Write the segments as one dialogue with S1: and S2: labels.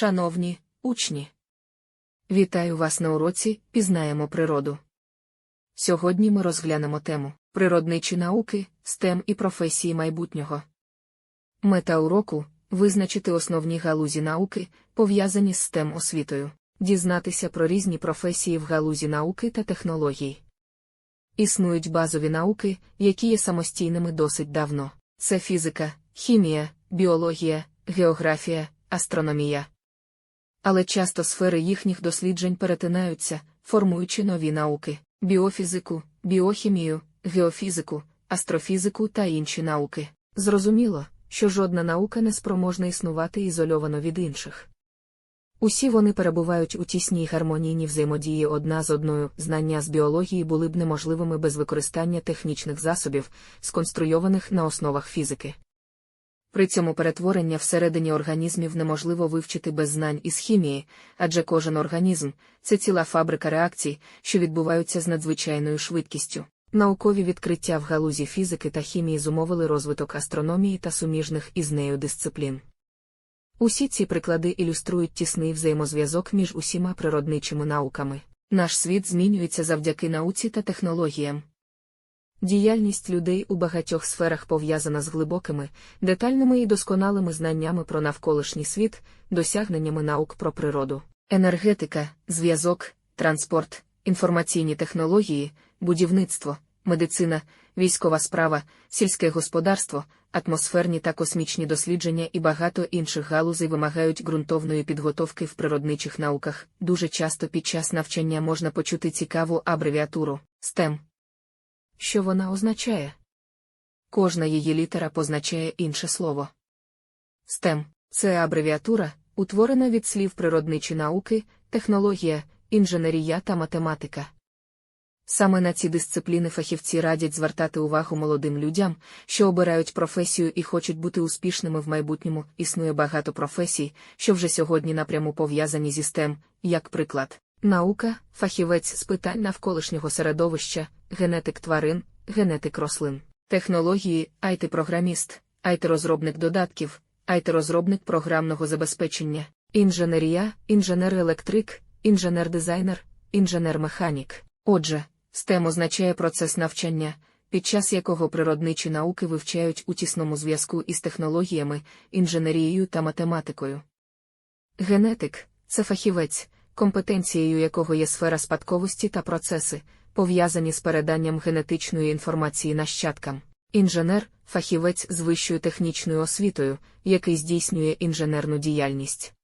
S1: Шановні учні, вітаю вас на уроці Пізнаємо природу. Сьогодні ми розглянемо тему природничі науки, STEM і професії майбутнього. Мета уроку визначити основні галузі науки, пов'язані з STEM освітою, дізнатися про різні професії в галузі науки та технологій. Існують базові науки, які є самостійними досить давно. Це фізика, хімія, біологія, географія, астрономія. Але часто сфери їхніх досліджень перетинаються, формуючи нові науки біофізику, біохімію, геофізику, астрофізику та інші науки. Зрозуміло, що жодна наука не спроможна існувати ізольовано від інших. Усі вони перебувають у тісній гармонійній взаємодії одна з одною, знання з біології були б неможливими без використання технічних засобів, сконструйованих на основах фізики. При цьому перетворення всередині організмів неможливо вивчити без знань із хімії, адже кожен організм це ціла фабрика реакцій, що відбуваються з надзвичайною швидкістю. Наукові відкриття в галузі фізики та хімії зумовили розвиток астрономії та суміжних із нею дисциплін. Усі ці приклади ілюструють тісний взаємозв'язок між усіма природничими науками. Наш світ змінюється завдяки науці та технологіям. Діяльність людей у багатьох сферах пов'язана з глибокими, детальними і досконалими знаннями про навколишній світ, досягненнями наук про природу, енергетика, зв'язок, транспорт, інформаційні технології, будівництво, медицина, військова справа, сільське господарство, атмосферні та космічні дослідження і багато інших галузей вимагають ґрунтовної підготовки в природничих науках. Дуже часто під час навчання можна почути цікаву абревіатуру STEM. Що вона означає? Кожна її літера позначає інше слово. STEM – це абревіатура, утворена від слів природничі науки, технологія, інженерія та математика. Саме на ці дисципліни фахівці радять звертати увагу молодим людям, що обирають професію і хочуть бути успішними в майбутньому. Існує багато професій, що вже сьогодні напряму пов'язані зі STEM, як приклад. Наука, фахівець з питань навколишнього середовища, генетик тварин, генетик рослин, технології, IT-програміст, IT-розробник додатків, IT-розробник програмного забезпечення, інженерія, інженер-електрик, інженер-дизайнер, інженер-механік. Отже, STEM означає процес навчання, під час якого природничі науки вивчають у тісному зв'язку із технологіями, інженерією та математикою. Генетик це фахівець компетенцією якого є сфера спадковості та процеси, пов'язані з переданням генетичної інформації нащадкам. Інженер фахівець з вищою технічною освітою, який здійснює інженерну діяльність.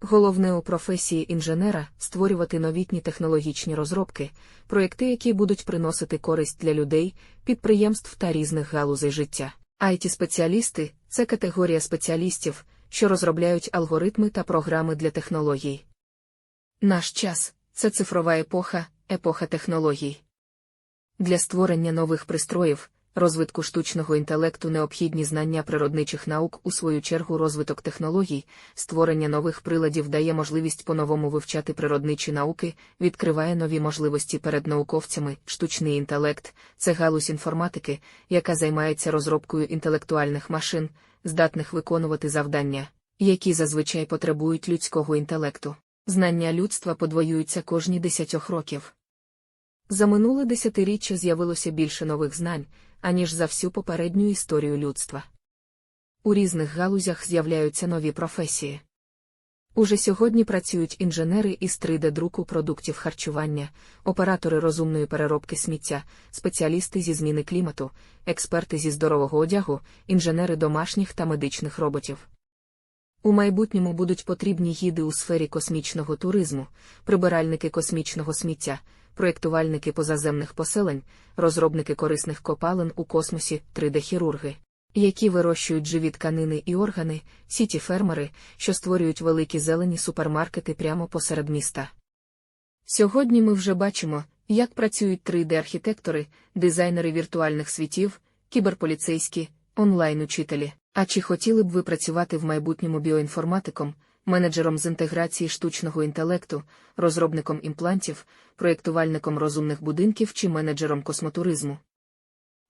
S1: Головне у професії інженера створювати новітні технологічні розробки, проєкти, які будуть приносити користь для людей, підприємств та різних галузей життя. it спеціалісти це категорія спеціалістів, що розробляють алгоритми та програми для технологій. Наш час це цифрова епоха, епоха технологій. Для створення нових пристроїв, розвитку штучного інтелекту необхідні знання природничих наук, у свою чергу, розвиток технологій, створення нових приладів дає можливість по-новому вивчати природничі науки, відкриває нові можливості перед науковцями, штучний інтелект, це галузь інформатики, яка займається розробкою інтелектуальних машин, здатних виконувати завдання, які зазвичай потребують людського інтелекту. Знання людства подвоюються кожні десятьох років. За минуле десятиріччя з'явилося більше нових знань, аніж за всю попередню історію людства. У різних галузях з'являються нові професії. Уже сьогодні працюють інженери із 3D-друку продуктів харчування, оператори розумної переробки сміття, спеціалісти зі зміни клімату, експерти зі здорового одягу, інженери домашніх та медичних роботів. У майбутньому будуть потрібні гіди у сфері космічного туризму, прибиральники космічного сміття, проєктувальники позаземних поселень, розробники корисних копалин у космосі, 3D-хірурги, які вирощують живі тканини і органи, сіті фермери, що створюють великі зелені супермаркети прямо посеред міста. Сьогодні ми вже бачимо, як працюють 3D-архітектори, дизайнери віртуальних світів, кіберполіцейські, онлайн-учителі. А чи хотіли б ви працювати в майбутньому біоінформатиком, менеджером з інтеграції штучного інтелекту, розробником імплантів, проєктувальником розумних будинків чи менеджером космотуризму?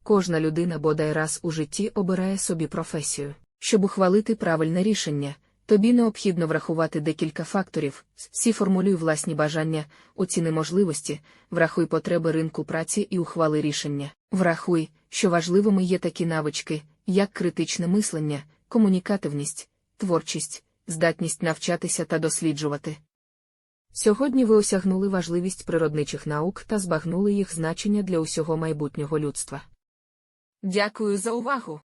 S1: Кожна людина бодай раз у житті обирає собі професію. Щоб ухвалити правильне рішення, Тобі необхідно врахувати декілька факторів, всі формулюй власні бажання, оціни можливості, врахуй потреби ринку праці і ухвали рішення. Врахуй, що важливими є такі навички, як критичне мислення, комунікативність, творчість, здатність навчатися та досліджувати. Сьогодні ви осягнули важливість природничих наук та збагнули їх значення для усього майбутнього людства. Дякую за увагу!